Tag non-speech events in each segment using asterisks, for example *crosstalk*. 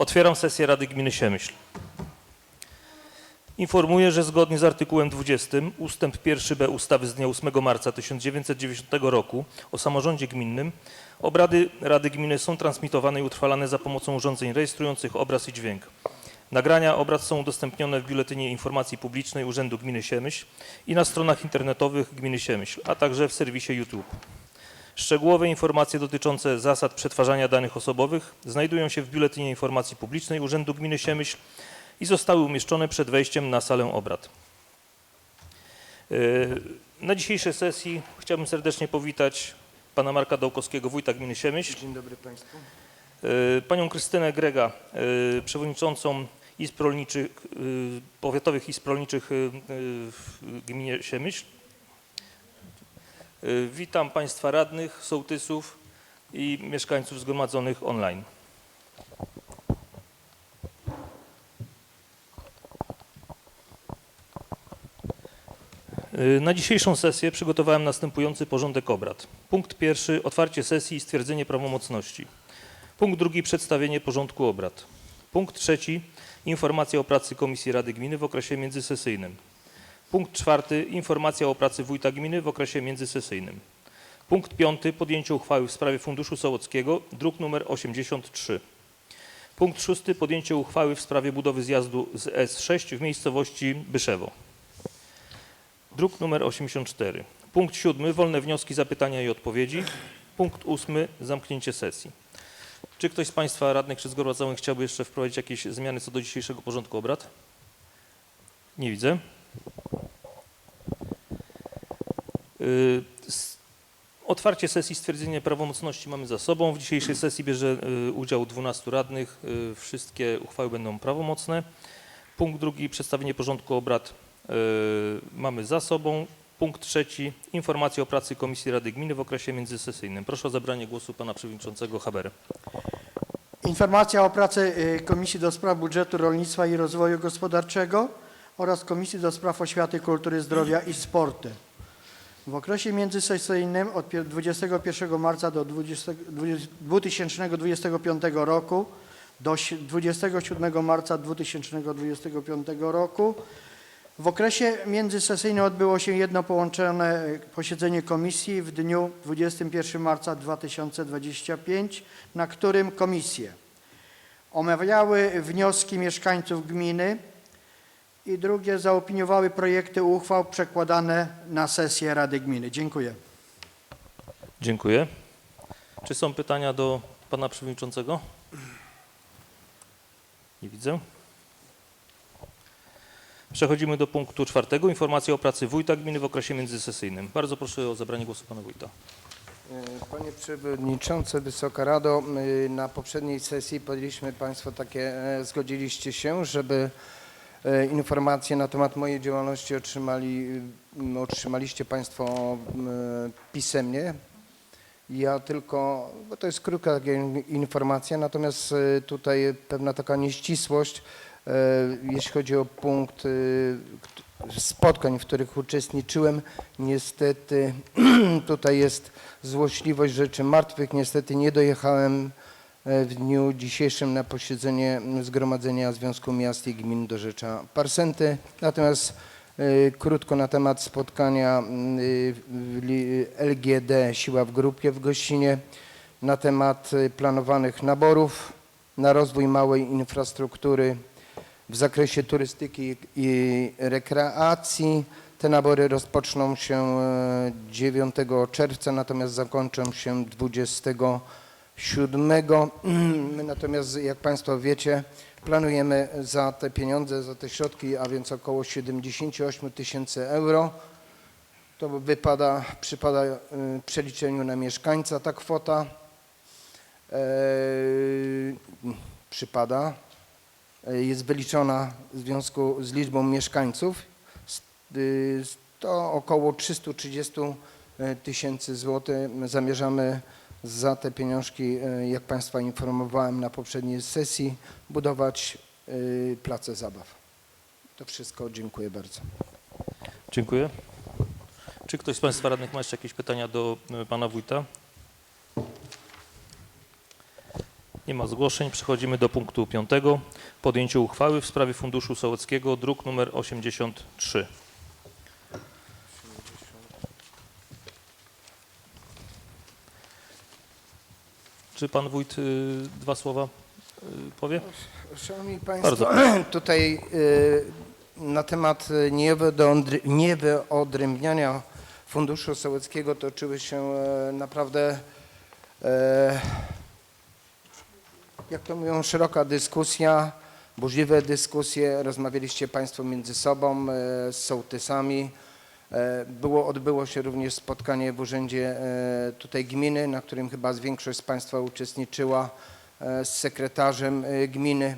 Otwieram sesję Rady Gminy Siemyśl. Informuję, że zgodnie z artykułem 20 ustęp 1b ustawy z dnia 8 marca 1990 roku o samorządzie gminnym obrady Rady Gminy są transmitowane i utrwalane za pomocą urządzeń rejestrujących obraz i dźwięk. Nagrania obrad są udostępnione w Biuletynie Informacji Publicznej Urzędu Gminy Siemyśl i na stronach internetowych Gminy Siemyśl, a także w serwisie YouTube. Szczegółowe informacje dotyczące zasad przetwarzania danych osobowych znajdują się w Biuletynie Informacji Publicznej Urzędu Gminy Siemyśl i zostały umieszczone przed wejściem na salę obrad. Yy, Na dzisiejszej sesji chciałbym serdecznie powitać pana Marka Dołkowskiego, wójta gminy Siemyśl, Dzień dobry Państwu. yy, panią Krystynę Grega, yy, przewodniczącą Izb Rolniczych, Powiatowych Izb Rolniczych w gminie Siemyśl. Yy, Witam państwa radnych, sołtysów i mieszkańców zgromadzonych online. Y, Na dzisiejszą sesję przygotowałem następujący porządek obrad. Punkt pierwszy otwarcie sesji i stwierdzenie prawomocności. Punkt drugi przedstawienie porządku obrad. Punkt trzeci informacja o pracy Komisji Rady Gminy w okresie międzysesyjnym. Punkt czwarty informacja o pracy wójta gminy w okresie międzysesyjnym. Punkt piąty podjęcie uchwały w sprawie Funduszu Sołockiego, druk nr 83. Punkt szósty podjęcie uchwały w sprawie budowy zjazdu z S6 w miejscowości Byszewo. Druk numer 84. Punkt siódmy. Wolne wnioski, zapytania i odpowiedzi. Punkt ósmy. Zamknięcie sesji. Czy ktoś z Państwa radnych czy zgromadzonych chciałby jeszcze wprowadzić jakieś zmiany co do dzisiejszego porządku obrad? Nie widzę. Y, Otwarcie sesji, stwierdzenie prawomocności mamy za sobą. W dzisiejszej sesji bierze y, udział 12 radnych. Y, Wszystkie uchwały będą prawomocne. Punkt drugi, przedstawienie porządku obrad mamy za sobą. Punkt trzeci, informacja o pracy Komisji Rady Gminy w okresie międzysesyjnym. Proszę o zabranie głosu pana przewodniczącego Habery. Informacja o pracy Komisji do Spraw Budżetu Rolnictwa i Rozwoju Gospodarczego oraz Komisji do Spraw Oświaty, Kultury, Zdrowia i Sportu. W okresie międzysesyjnym od pier- 21 marca do 20, 20 2025 roku do si- 27 marca 2025 roku w okresie międzysesyjnym odbyło się jedno połączone y, posiedzenie komisji w dniu 21 marca 2025, na którym komisje omawiały wnioski mieszkańców gminy i drugie zaopiniowały projekty uchwał przekładane na sesję Rady Gminy. Dziękuję. Dziękuję. Czy są pytania do pana przewodniczącego? Nie widzę. Przechodzimy do punktu czwartego. Informacja o pracy wójta gminy w okresie międzysesyjnym. Bardzo proszę o zabranie głosu pana wójta. E, Panie Przewodniczący, Wysoka Rado, y, na poprzedniej sesji podjęliśmy Państwo takie, e, zgodziliście się, żeby e, informacje na temat mojej działalności otrzymali, otrzymaliście Państwo pisemnie. Ja tylko, bo to jest krótka informacja, natomiast e, tutaj pewna taka nieścisłość, e, jeśli chodzi o punkt e, kt- spotkań, w których uczestniczyłem. Niestety *clears throat* tutaj jest złośliwość rzeczy martwych. Niestety nie dojechałem e, w dniu dzisiejszym na posiedzenie Zgromadzenia Związku Miast i Gmin do Rzecza Parsenty. Natomiast e, krótko na temat spotkania LGD Siła w Grupie w Gościnie na temat e, planowanych naborów na rozwój małej infrastruktury w zakresie turystyki i rekreacji. Te nabory rozpoczną się e, 9 czerwca, natomiast zakończą się 27. My natomiast, jak Państwo wiecie, planujemy za te pieniądze, za te środki, a więc około 78 tysięcy euro. To wypada, przypada e, w przeliczeniu na mieszkańca ta kwota. E, przypada e, jest wyliczona w związku z liczbą mieszkańców. Y, To około 330 tysięcy złotych. Zamierzamy za te pieniążki, e, jak Państwa informowałem na poprzedniej sesji, budować y, place zabaw. To wszystko. Dziękuję bardzo. Dziękuję. Czy ktoś z Państwa radnych ma jeszcze jakieś pytania do e, pana wójta? Nie ma zgłoszeń. Przechodzimy do punktu piątego. Podjęcie uchwały w sprawie Funduszu Sołeckiego, druk nr 83. Czy pan wójt y, dwa słowa y, powie? Szanowni Państwo, Bardzo *clears throat* tutaj y, na temat y, niewyodrę- niewyodrębniania Funduszu Sołeckiego toczyły się e, naprawdę, e, jak to mówią, szeroka dyskusja, burzliwe dyskusje. Rozmawialiście Państwo między sobą, e, z sołtysami. E, Było, odbyło się również spotkanie w urzędzie e, tutaj gminy, na którym chyba większość z Państwa uczestniczyła e, z sekretarzem gminy.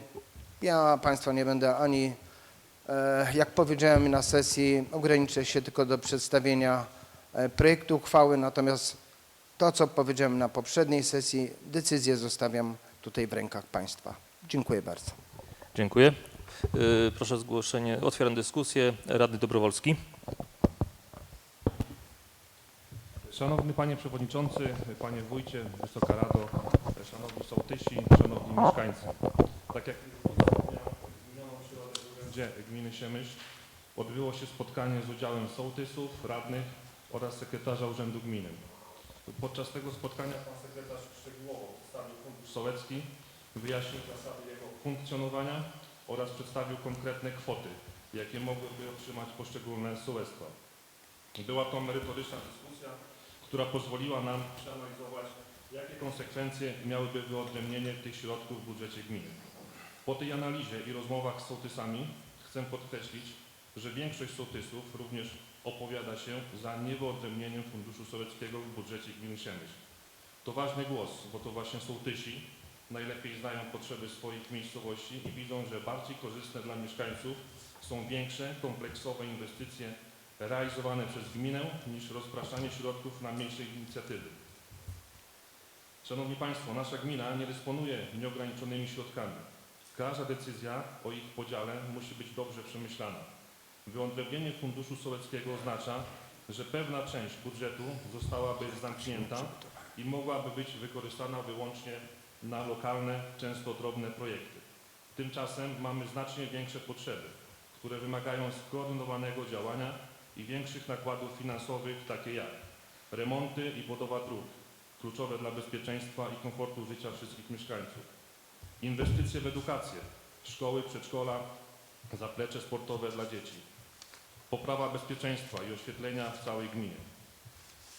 Ja Państwa nie będę ani, jak powiedziałem na sesji, ograniczę się tylko do przedstawienia projektu uchwały, natomiast to, co powiedziałem na poprzedniej sesji, decyzję zostawiam tutaj w rękach Państwa. Dziękuję bardzo. Dziękuję. Proszę o zgłoszenie. Otwieram dyskusję. Radny Dobrowolski. Szanowny Panie Przewodniczący, Panie Wójcie, Wysoka Rado, Szanowni Sołtysi, Szanowni Mieszkańcy. Tak jak minioną środę w Urzędzie Gminy Siemyśl odbyło się spotkanie z udziałem sołtysów, radnych oraz sekretarza Urzędu Gminy. Podczas tego spotkania Pan Sekretarz szczegółowo przedstawił Fundusz Sołecki, wyjaśnił zasady jego funkcjonowania oraz przedstawił konkretne kwoty, jakie mogłyby otrzymać poszczególne sołectwa. Była to merytoryczna dyskusja, która pozwoliła nam przeanalizować, jakie konsekwencje miałyby wyodrębnienie tych środków w budżecie gminy. Po tej analizie i rozmowach z sołtysami chcę podkreślić, że większość sołtysów również opowiada się za niewyodrębnieniem Funduszu Sołeckiego w budżecie gminy Siemyśl. To ważny głos, bo to właśnie sołtysi najlepiej znają potrzeby swoich miejscowości i widzą, że bardziej korzystne dla mieszkańców są większe, kompleksowe inwestycje realizowane przez gminę niż rozpraszanie środków na mniejsze inicjatywy. Szanowni Państwo, nasza gmina nie dysponuje nieograniczonymi środkami. Każda decyzja o ich podziale musi być dobrze przemyślana. Wyodrębnienie Funduszu Sołeckiego oznacza, że pewna część budżetu zostałaby zamknięta i mogłaby być wykorzystana wyłącznie na lokalne, często drobne projekty. Tymczasem mamy znacznie większe potrzeby, które wymagają skoordynowanego działania i większych nakładów finansowych, takie jak remonty i budowa dróg, kluczowe dla bezpieczeństwa i komfortu życia wszystkich mieszkańców, inwestycje w edukację, szkoły, przedszkola, zaplecze sportowe dla dzieci, poprawa bezpieczeństwa i oświetlenia w całej gminie.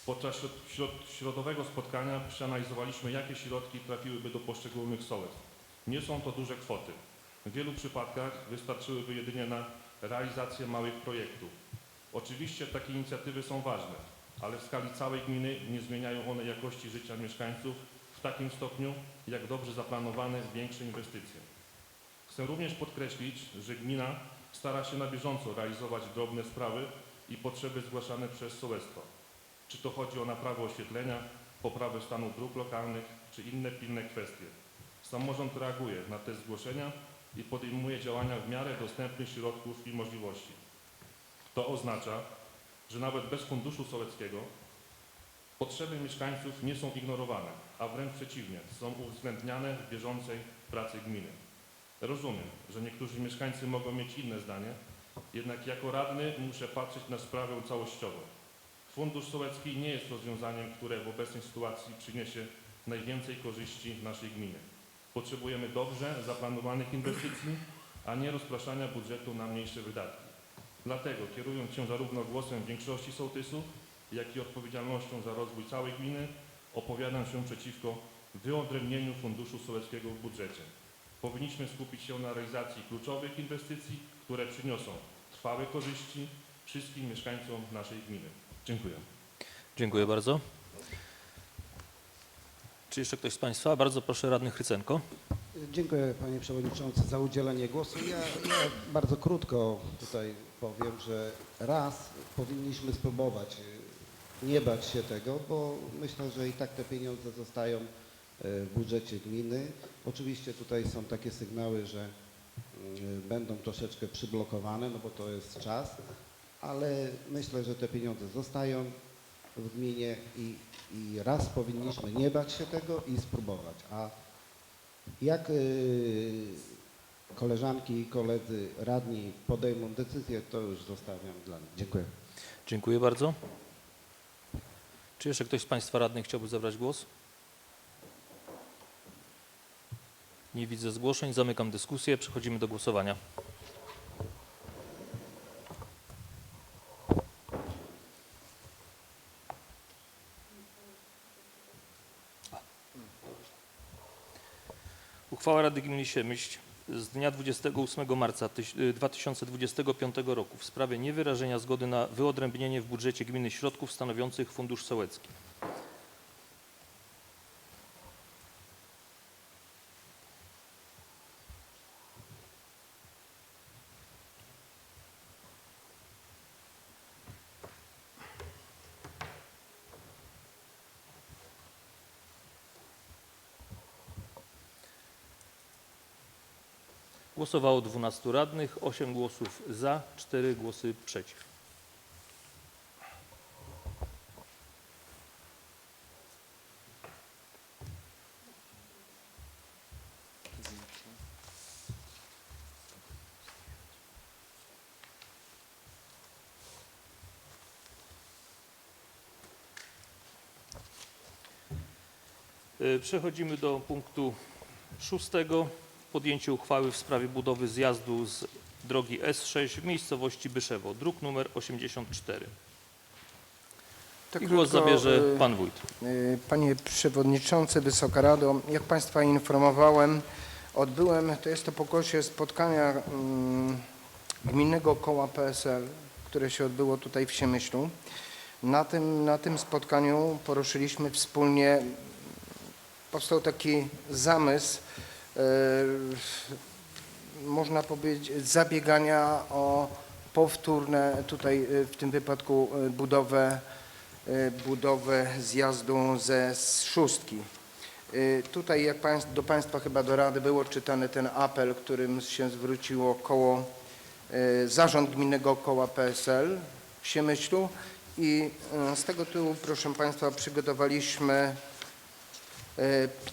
Podczas środ- środ- środowego spotkania przeanalizowaliśmy, jakie środki trafiłyby do poszczególnych sołectw. Nie są to duże kwoty. W wielu przypadkach wystarczyłyby jedynie na realizację małych projektów. Oczywiście takie inicjatywy są ważne, ale w skali całej gminy nie zmieniają one jakości życia mieszkańców w takim stopniu, jak dobrze zaplanowane większe inwestycje. Chcę również podkreślić, że gmina stara się na bieżąco realizować drobne sprawy i potrzeby zgłaszane przez sołectwa. Czy to chodzi o naprawę oświetlenia, poprawę stanu dróg lokalnych, czy inne pilne kwestie. Samorząd reaguje na te zgłoszenia i podejmuje działania w miarę dostępnych środków i możliwości. To oznacza, że nawet bez funduszu sołeckiego potrzeby mieszkańców nie są ignorowane, a wręcz przeciwnie, są uwzględniane w bieżącej pracy gminy. Rozumiem, że niektórzy mieszkańcy mogą mieć inne zdanie, jednak jako radny muszę patrzeć na sprawę całościowo. Fundusz Sołecki nie jest rozwiązaniem, które w obecnej sytuacji przyniesie najwięcej korzyści naszej gminie. Potrzebujemy dobrze zaplanowanych inwestycji, a nie rozpraszania budżetu na mniejsze wydatki. Dlatego, kierując się zarówno głosem większości sołtysów, jak i odpowiedzialnością za rozwój całej gminy, opowiadam się przeciwko wyodrębnieniu Funduszu Sołeckiego w budżecie. Powinniśmy skupić się na realizacji kluczowych inwestycji, które przyniosą trwałe korzyści wszystkim mieszkańcom naszej gminy. Dziękuję. Dziękuję bardzo. Czy jeszcze ktoś z Państwa? Bardzo proszę radny Chrycenko. Dziękuję panie przewodniczący za udzielenie głosu. Ja, ja bardzo krótko tutaj powiem, że raz powinniśmy spróbować y, nie bać się tego, bo myślę, że i tak te pieniądze zostają y, w budżecie gminy. Oczywiście tutaj są takie sygnały, że y, będą troszeczkę przyblokowane, no bo to jest czas, ale myślę, że te pieniądze zostają w gminie i, i raz powinniśmy nie bać się tego i spróbować. A Jak koleżanki i koledzy radni podejmą decyzję, to już zostawiam dla nich. Dziękuję. Dziękuję bardzo. Czy jeszcze ktoś z Państwa radnych chciałby zabrać głos? Nie widzę zgłoszeń. Zamykam dyskusję. Przechodzimy do głosowania. Uchwała Rady Gminy Siemyśl z dnia 28 marca tyś- y, 2025 roku w sprawie niewyrażenia zgody na wyodrębnienie w budżecie gminy środków stanowiących Fundusz Sołecki. Głosowało 12 radnych, 8 głosów za, 4 głosy przeciw. Y, Przechodzimy do punktu szóstego. Podjęcie uchwały w sprawie budowy zjazdu z drogi S6 w miejscowości Byszewo, druk numer 84. To I głos krótko, zabierze y, pan wójt. y, Panie Przewodniczący, Wysoka Rado, jak Państwa informowałem, odbyłem, to jest to pokłosie spotkania mm, Gminnego Koła PSL, które się odbyło tutaj w Siemyślu. Na tym, na tym spotkaniu poruszyliśmy wspólnie, powstał taki zamysł, można powiedzieć, zabiegania o powtórne, tutaj y, w tym wypadku y, budowę budowę zjazdu ze szóstki. Tutaj jak do Państwa chyba do Rady było czytany ten apel, którym się zwróciło koło, zarząd gminnego koła PSL w Siemyślu i z tego tytułu proszę Państwa przygotowaliśmy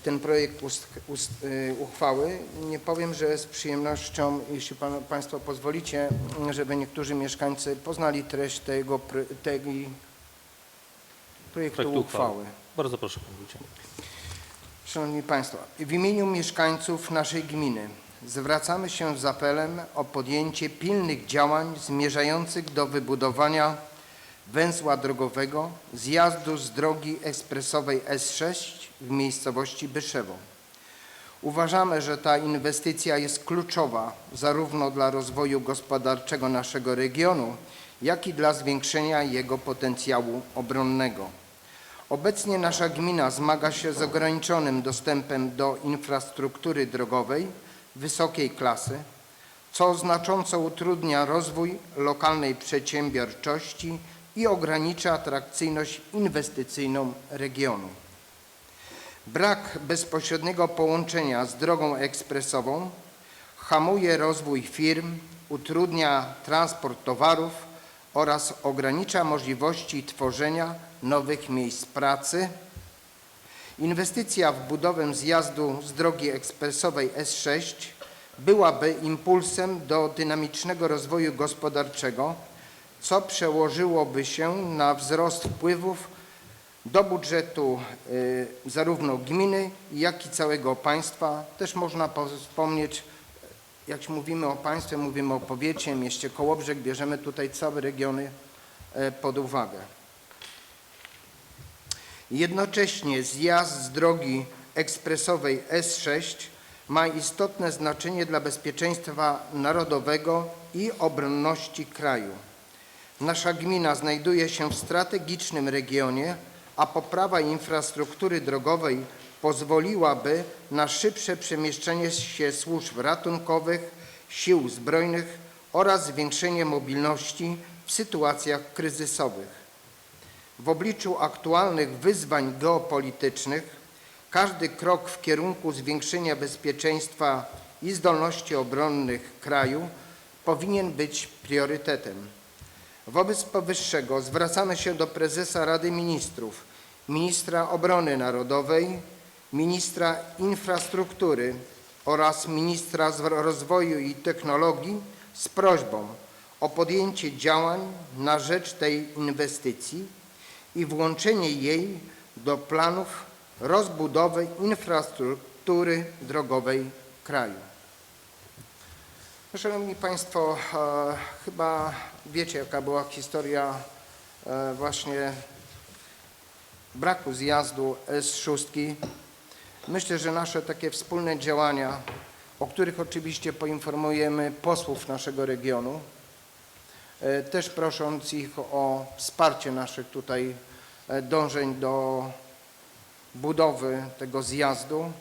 ten projekt ust, ust, y, uchwały. Nie powiem, że z przyjemnością, jeśli pan, Państwo pozwolicie, żeby niektórzy mieszkańcy poznali treść tego, projektu uchwały. uchwały. Bardzo proszę, pan wójcie. Szanowni Państwo, w imieniu mieszkańców naszej gminy zwracamy się z apelem o podjęcie pilnych działań zmierzających do wybudowania węzła drogowego zjazdu z drogi ekspresowej S6 w miejscowości Byszewo. Uważamy, że ta inwestycja jest kluczowa zarówno dla rozwoju gospodarczego naszego regionu, jak i dla zwiększenia jego potencjału obronnego. Obecnie nasza gmina zmaga się z ograniczonym dostępem do infrastruktury drogowej wysokiej klasy, co znacząco utrudnia rozwój lokalnej przedsiębiorczości i ogranicza atrakcyjność inwestycyjną regionu. Brak bezpośredniego połączenia z drogą ekspresową hamuje rozwój firm, utrudnia transport towarów oraz ogranicza możliwości tworzenia nowych miejsc pracy. Inwestycja w budowę zjazdu z drogi ekspresowej S6 byłaby impulsem do dynamicznego rozwoju gospodarczego, co przełożyłoby się na wzrost wpływów do budżetu y, zarówno gminy, jak i całego państwa. Też można po- wspomnieć, jak mówimy o państwie, mówimy o powiecie, mieście Kołobrzeg, bierzemy tutaj całe regiony e, pod uwagę. Jednocześnie zjazd z drogi ekspresowej S6 ma istotne znaczenie dla bezpieczeństwa narodowego i obronności kraju. Nasza gmina znajduje się w strategicznym regionie, a poprawa infrastruktury drogowej pozwoliłaby na szybsze przemieszczenie się służb ratunkowych, sił zbrojnych oraz zwiększenie mobilności w sytuacjach kryzysowych. W obliczu aktualnych wyzwań geopolitycznych każdy krok w kierunku zwiększenia bezpieczeństwa i zdolności obronnych kraju powinien być priorytetem. Wobec powyższego zwracamy się do prezesa Rady Ministrów, ministra obrony narodowej ministra infrastruktury oraz ministra rozwoju i technologii z prośbą o podjęcie działań na rzecz tej inwestycji i włączenie jej do planów rozbudowy infrastruktury drogowej kraju. Szanowni Państwo, e, chyba wiecie, jaka była historia e, właśnie braku zjazdu S6. Myślę, że nasze takie wspólne działania, o których oczywiście poinformujemy posłów naszego regionu, e, też prosząc ich o wsparcie naszych tutaj dążeń do budowy tego zjazdu.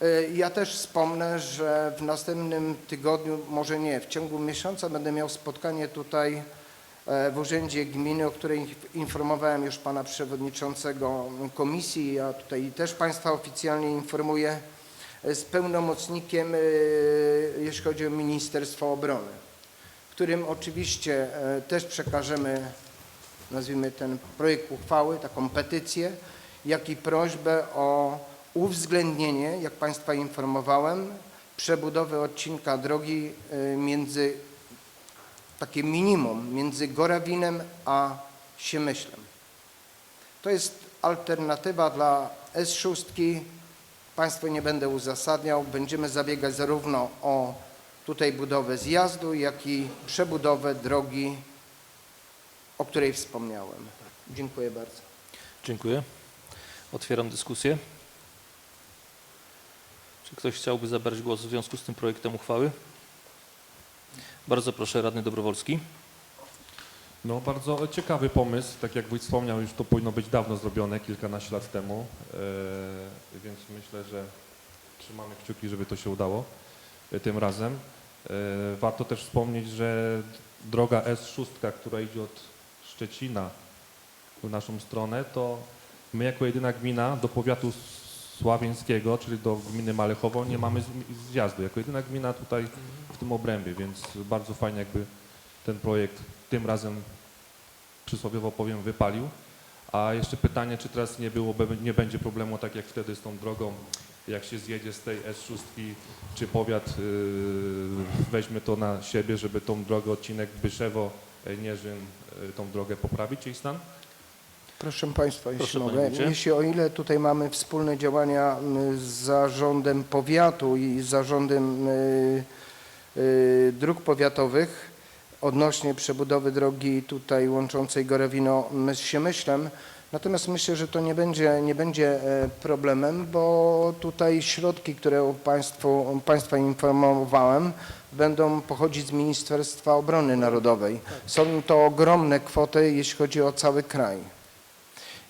E, Ja też wspomnę, że w następnym tygodniu, może nie, w ciągu miesiąca będę miał spotkanie tutaj e, w Urzędzie Gminy, o której informowałem już Pana Przewodniczącego Komisji, a tutaj też Państwa oficjalnie informuję, e, z pełnomocnikiem, e, jeśli chodzi o Ministerstwo Obrony, którym oczywiście też przekażemy, nazwijmy ten projekt uchwały, taką petycję, jak i prośbę o uwzględnienie, jak Państwa informowałem, przebudowy odcinka drogi y, między, takie minimum, między Gorawinem a Siemyślem. To jest alternatywa dla S6. Państwo nie będę uzasadniał. Będziemy zabiegać zarówno o tutaj budowę zjazdu, jak i przebudowę drogi, o której wspomniałem. Dziękuję bardzo. Dziękuję. Otwieram dyskusję. Czy ktoś chciałby zabrać głos w związku z tym projektem uchwały? Bardzo proszę, radny Dobrowolski. No bardzo ciekawy pomysł, tak jak Wójt wspomniał, już to powinno być dawno zrobione, kilkanaście lat temu, e, więc myślę, że trzymamy kciuki, żeby to się udało e, tym razem. E, warto też wspomnieć, że droga S6, która idzie od Szczecina w naszą stronę, to my jako jedyna gmina do powiatu sławieńskiego, czyli do gminy Malechowo, nie mamy z- zjazdu. Jako jedyna gmina tutaj w tym obrębie, więc bardzo fajnie jakby ten projekt tym razem przysłowiowo powiem wypalił. A jeszcze pytanie, czy teraz nie byłoby, nie będzie problemu tak jak wtedy z tą drogą, jak się zjedzie z tej S6, czy powiat yy, weźmie to na siebie, żeby tą drogę, odcinek Byszewo-Nierzyn, yy, tą drogę poprawić jej stan? Proszę Państwa, jeśli Proszę, mogę, jeśli o ile tutaj mamy wspólne działania z zarządem powiatu i z zarządem y, y, dróg powiatowych odnośnie przebudowy drogi tutaj łączącej Gorewino z Siemyślem, natomiast myślę, że to nie będzie, nie będzie e, problemem, bo tutaj środki, które Państwu, Państwa informowałem, będą pochodzić z Ministerstwa Obrony Narodowej. Są to ogromne kwoty, jeśli chodzi o cały kraj.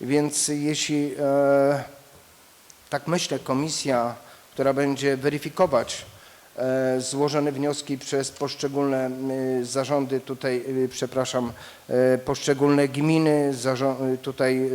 Więc jeśli, e, tak myślę, komisja, która będzie weryfikować e, złożone wnioski przez poszczególne zarządy tutaj, e, przepraszam, poszczególne gminy, tutaj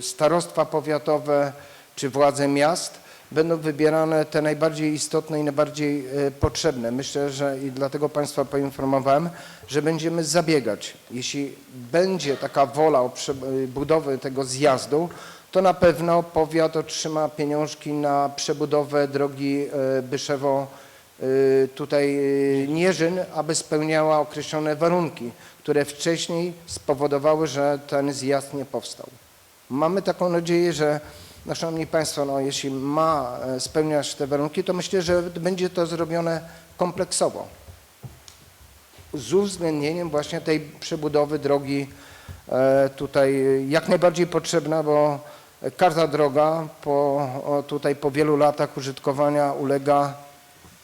starostwa powiatowe czy władze miast, będą wybierane te najbardziej istotne i najbardziej e, potrzebne. Myślę, że i dlatego Państwa poinformowałem, że będziemy zabiegać. Jeśli będzie taka wola prze- budowy tego zjazdu, to na pewno powiat otrzyma pieniążki na przebudowę drogi e, Byszewo e, tutaj e, Nierzyn, aby spełniała określone warunki, które wcześniej spowodowały, że ten zjazd nie powstał. Mamy taką nadzieję, że no, Szanowni Państwo, no, jeśli ma e, spełniać te warunki, to myślę, że będzie to zrobione kompleksowo. Z uwzględnieniem właśnie tej przebudowy drogi e, tutaj jak najbardziej potrzebna, bo każda droga po, tutaj po wielu latach użytkowania ulega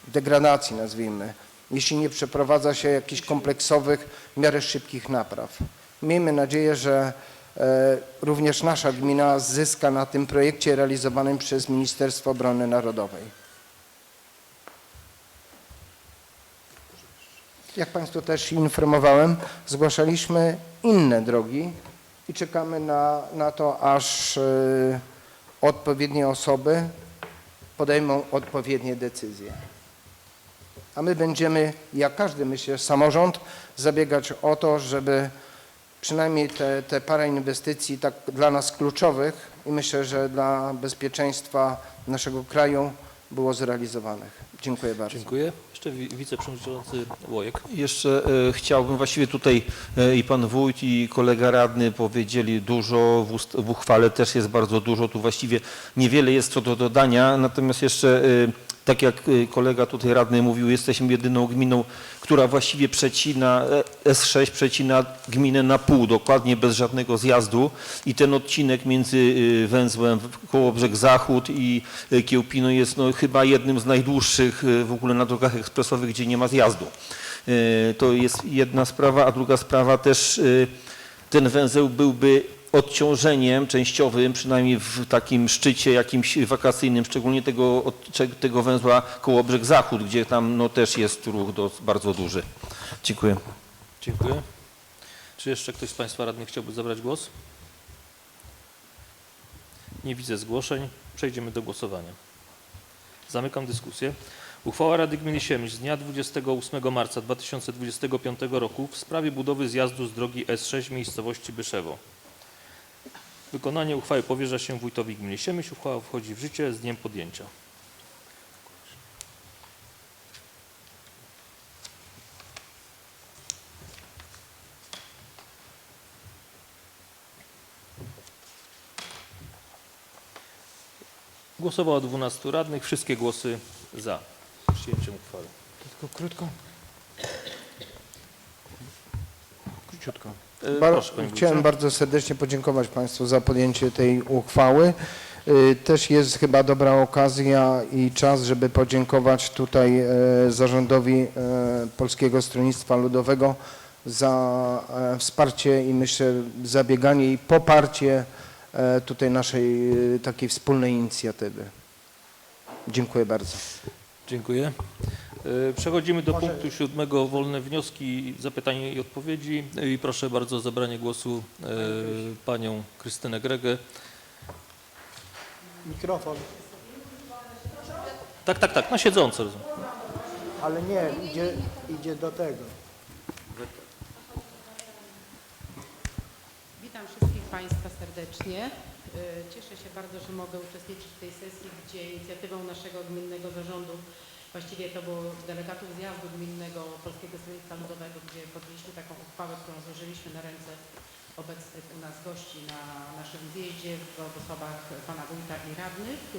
degradacji, nazwijmy, jeśli nie przeprowadza się jakichś kompleksowych, w miarę szybkich napraw. Miejmy nadzieję, że również nasza gmina zyska na tym projekcie realizowanym przez Ministerstwo Obrony Narodowej. Jak Państwu też informowałem, zgłaszaliśmy inne drogi i czekamy na, na to, aż e, odpowiednie osoby podejmą odpowiednie decyzje. A my będziemy, jak każdy myślę, samorząd, zabiegać o to, żeby przynajmniej te, te parę inwestycji tak dla nas kluczowych i myślę, że dla bezpieczeństwa naszego kraju było zrealizowanych. Dziękuję bardzo. Dziękuję. Jeszcze wi- wiceprzewodniczący Łojek. Jeszcze e, chciałbym, właściwie tutaj e, i pan wójt i kolega radny powiedzieli dużo, w, ust, w uchwale też jest bardzo dużo, tu właściwie niewiele jest co do dodania, natomiast jeszcze e, tak jak e, kolega tutaj radny mówił, jesteśmy jedyną gminą, która właściwie przecina, e, S6 przecina gminę na pół, dokładnie bez żadnego zjazdu i ten odcinek między e, węzłem Kołobrzeg Zachód i e, Kiełpino jest no, chyba jednym z najdłuższych w ogóle na drogach ekspresowych, gdzie nie ma zjazdu. To jest jedna sprawa, a druga sprawa też ten węzeł byłby odciążeniem częściowym, przynajmniej w takim szczycie jakimś wakacyjnym, szczególnie tego, tego węzła koło brzeg zachód, gdzie tam no, też jest ruch do, bardzo duży. Dziękuję. Dziękuję. Czy jeszcze ktoś z Państwa radnych chciałby zabrać głos? Nie widzę zgłoszeń. Przejdziemy do głosowania. Zamykam dyskusję. Uchwała Rady Gminy Siemś z dnia 28 marca 2025 roku w sprawie budowy zjazdu z drogi S6 w miejscowości Byszewo. Wykonanie uchwały powierza się wójtowi gminy Siemyśl. Uchwała wchodzi w życie z dniem podjęcia. Głosowało 12 radnych. Wszystkie głosy za przyjęciem uchwały. Tylko krótko. Króciutko. E, Bar- Proszę, Chciałem bardzo serdecznie podziękować Państwu za podjęcie tej uchwały. Y, Też jest chyba dobra okazja i czas, żeby podziękować tutaj e, zarządowi e, Polskiego Stronnictwa Ludowego za e, wsparcie i myślę zabieganie i poparcie tutaj naszej takiej wspólnej inicjatywy. Dziękuję bardzo. Dziękuję. E, Przechodzimy do punktu siódmego. Wolne wnioski, zapytania i odpowiedzi. I proszę bardzo o zabranie głosu e, panią Krystynę Gregę. Mikrofon. Tak, tak, tak, na siedząco. rozumiem. Ale nie, idzie, idzie do tego. Witam wszystkich Państwa serdecznie. Y, Cieszę się bardzo, że mogę uczestniczyć w tej sesji, gdzie inicjatywą naszego gminnego zarządu, właściwie to było delegatów zjazdu gminnego Polskiego Stronnictwa Ludowego, gdzie podjęliśmy taką uchwałę, którą złożyliśmy na ręce obecnych u nas gości na naszym zjeździe w osobach Pana Wójta i radnych. Y,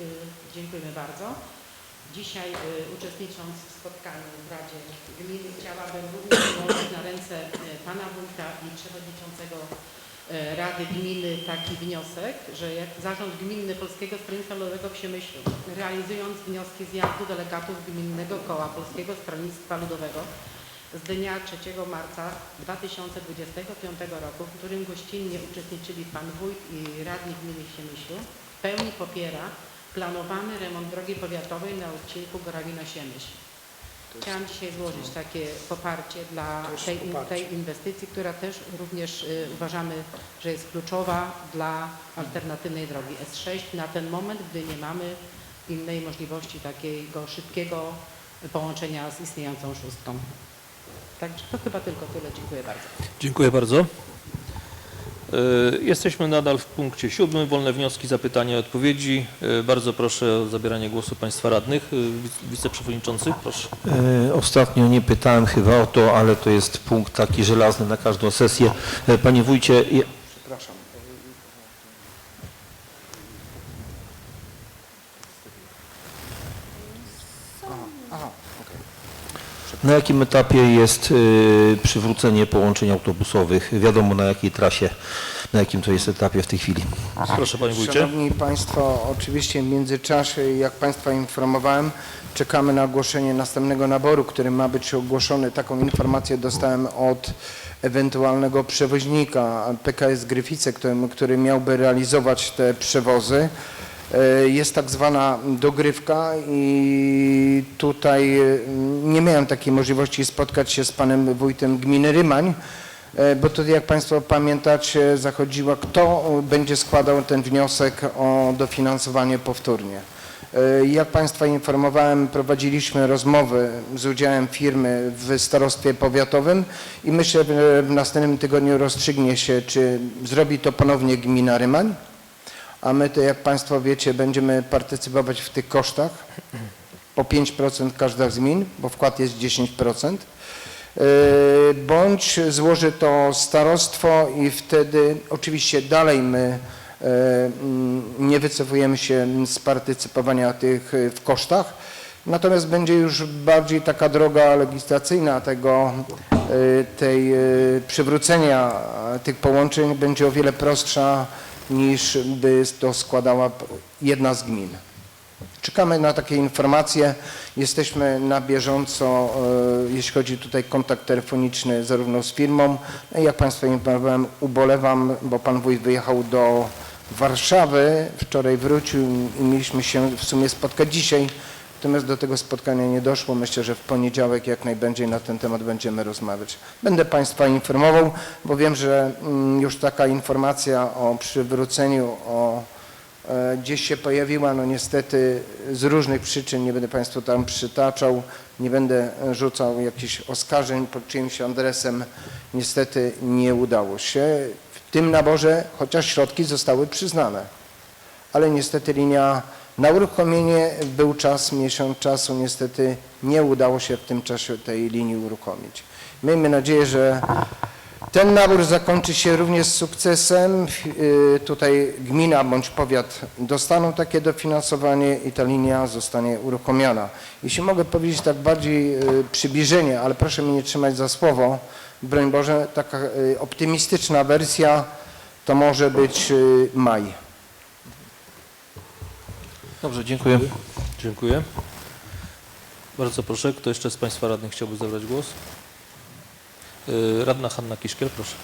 Dziękujemy bardzo. Dzisiaj y, uczestnicząc w spotkaniu w Radzie Gminy chciałabym również złożyć na ręce y, Pana Wójta i Przewodniczącego Rady Gminy taki wniosek, że jak Zarząd Gminny Polskiego Stronnictwa Ludowego w Siemyślu, realizując wnioski zjazdu delegatów Gminnego Koła Polskiego Stronnictwa Ludowego z dnia 3 marca 2025 roku, w którym gościnnie uczestniczyli Pan Wójt i Radni Gminy w Siemyślu, w pełni popiera planowany remont drogi powiatowej na odcinku Gorawina-Siemyśl. Chciałam dzisiaj złożyć takie poparcie dla tej, poparcie. tej inwestycji, która też również y, uważamy, że jest kluczowa dla alternatywnej drogi S6 na ten moment, gdy nie mamy innej możliwości takiego szybkiego połączenia z istniejącą szóstką. Także to chyba tylko tyle. Dziękuję bardzo. Dziękuję bardzo. E, Jesteśmy nadal w punkcie siódmym. Wolne wnioski, zapytania i odpowiedzi. E, Bardzo proszę o zabieranie głosu Państwa radnych. Wic- Wiceprzewodniczący, proszę. Ostatnio nie pytałem chyba o to, ale to jest punkt taki żelazny na każdą sesję. Panie wójcie, je- Przepraszam. Aha, okej. Na jakim etapie jest e, przywrócenie połączeń autobusowych? Wiadomo na jakiej trasie, na jakim to jest etapie w tej chwili. Proszę Panie Wójcie. Szanowni Państwo, oczywiście w międzyczasie, jak Państwa informowałem, czekamy na ogłoszenie następnego naboru, który ma być ogłoszony. Taką informację dostałem od ewentualnego przewoźnika PKS Gryfice, który, który miałby realizować te przewozy. E, Jest tak zwana dogrywka i tutaj e, nie miałem takiej możliwości spotkać się z panem wójtem gminy Rymań, E, Bo tutaj, jak Państwo pamiętacie, zachodziło, kto będzie składał ten wniosek o dofinansowanie powtórnie. Jak Państwa informowałem, prowadziliśmy rozmowy z udziałem firmy w starostwie powiatowym i myślę, że w następnym tygodniu rozstrzygnie się, czy zrobi to ponownie gmina Rymań, a my to jak Państwo wiecie będziemy partycypować w tych kosztach po 5% każda z gmin, bo wkład jest 10%. Yy, Bądź złoży to starostwo i wtedy oczywiście dalej my yy, nie wycofujemy się z partycypowania tych yy, w kosztach, natomiast będzie już bardziej taka droga legislacyjna tego, tej przywrócenia tych połączeń będzie o wiele prostsza niż by to składała jedna z gmin. Czekamy na takie informacje. Jesteśmy na bieżąco, e, jeśli chodzi tutaj kontakt telefoniczny zarówno z firmą. No jak Państwa informowałem, ubolewam, bo Pan Wójt wyjechał do Warszawy, wczoraj wrócił i mieliśmy się w sumie spotkać dzisiaj. Natomiast do tego spotkania nie doszło. Myślę, że w poniedziałek jak najbardziej na ten temat będziemy rozmawiać. Będę Państwa informował, bo wiem, że mm, już taka informacja o przywróceniu, o e, gdzieś się pojawiła, no niestety z różnych przyczyn, nie będę Państwu tam przytaczał, nie będę e, rzucał jakichś oskarżeń pod czyimś adresem, niestety nie udało się. W tym naborze chociaż środki zostały przyznane, ale niestety linia na uruchomienie był czas, miesiąc czasu, niestety nie udało się w tym czasie tej linii uruchomić. Miejmy nadzieję, że ten nabór zakończy się również sukcesem. Y, Tutaj gmina bądź powiat dostaną takie dofinansowanie i ta linia zostanie uruchomiona. Jeśli mogę powiedzieć tak bardziej y, przybliżenie, ale proszę mnie nie trzymać za słowo, broń Boże, taka y, optymistyczna wersja to może być maj. Dobrze, dziękuję. Dziękuję. Bardzo proszę, kto jeszcze z Państwa radnych chciałby zabrać głos? Yy, Radna Hanna Kiszkiel, proszę.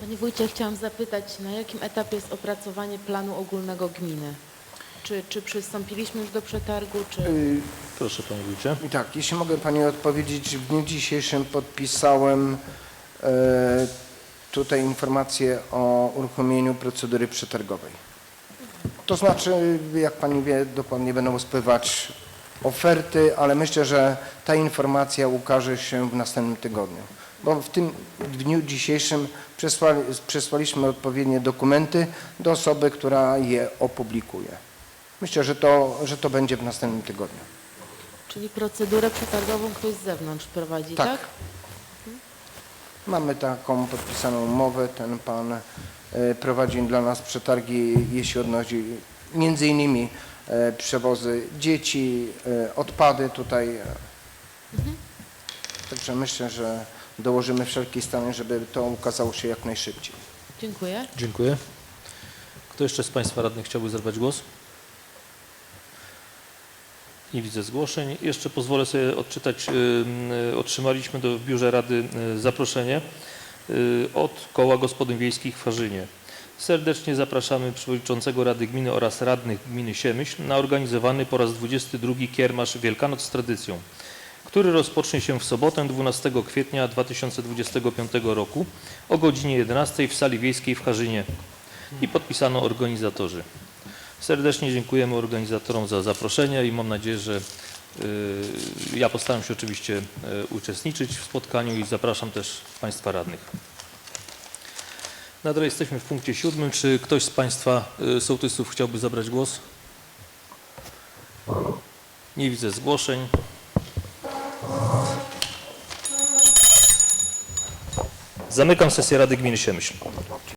Panie wójcie, chciałam zapytać, na jakim etapie jest opracowanie planu ogólnego gminy? Czy, czy przystąpiliśmy już do przetargu, czy... Y, Proszę Panie Wójcie. I tak, jeśli mogę Pani odpowiedzieć, w dniu dzisiejszym podpisałem e, tutaj informację o uruchomieniu procedury przetargowej. To znaczy, jak Pani wie, dokładnie będą spływać oferty, ale myślę, że ta informacja ukaże się w następnym tygodniu. Bo w tym dniu dzisiejszym przesłali, przesłaliśmy odpowiednie dokumenty do osoby, która je opublikuje. Myślę, że to, że to będzie w następnym tygodniu. Czyli procedurę przetargową ktoś z zewnątrz prowadzi, Tak. tak? Mamy taką podpisaną umowę, ten pan e, prowadzi dla nas przetargi, jeśli odnosi między innymi e, przewozy dzieci, e, odpady tutaj. e. Także myślę, że dołożymy wszelkie stany, żeby to ukazało się jak najszybciej. Dziękuję. Dziękuję. Kto jeszcze z Państwa radnych chciałby zabrać głos? Nie widzę zgłoszeń. Jeszcze pozwolę sobie odczytać, y, otrzymaliśmy do, w Biurze Rady y, zaproszenie od Koła Gospodyń Wiejskich w Farzynie. Serdecznie zapraszamy przewodniczącego Rady Gminy oraz radnych gminy Siemyśl na organizowany po raz 22 kiermasz Wielkanoc z tradycją, który rozpocznie się w sobotę 12 kwietnia 2025 roku o godzinie 11 w sali wiejskiej w Charzynie i podpisano organizatorzy. Serdecznie dziękujemy organizatorom za zaproszenie i mam nadzieję, że y, ja postaram się oczywiście y, uczestniczyć w spotkaniu i zapraszam też Państwa radnych. Nadal jesteśmy w punkcie siódmym. Czy ktoś z Państwa y, sołtysów chciałby zabrać głos? Nie widzę zgłoszeń. Zamykam sesję Rady Gminy Siemyśl.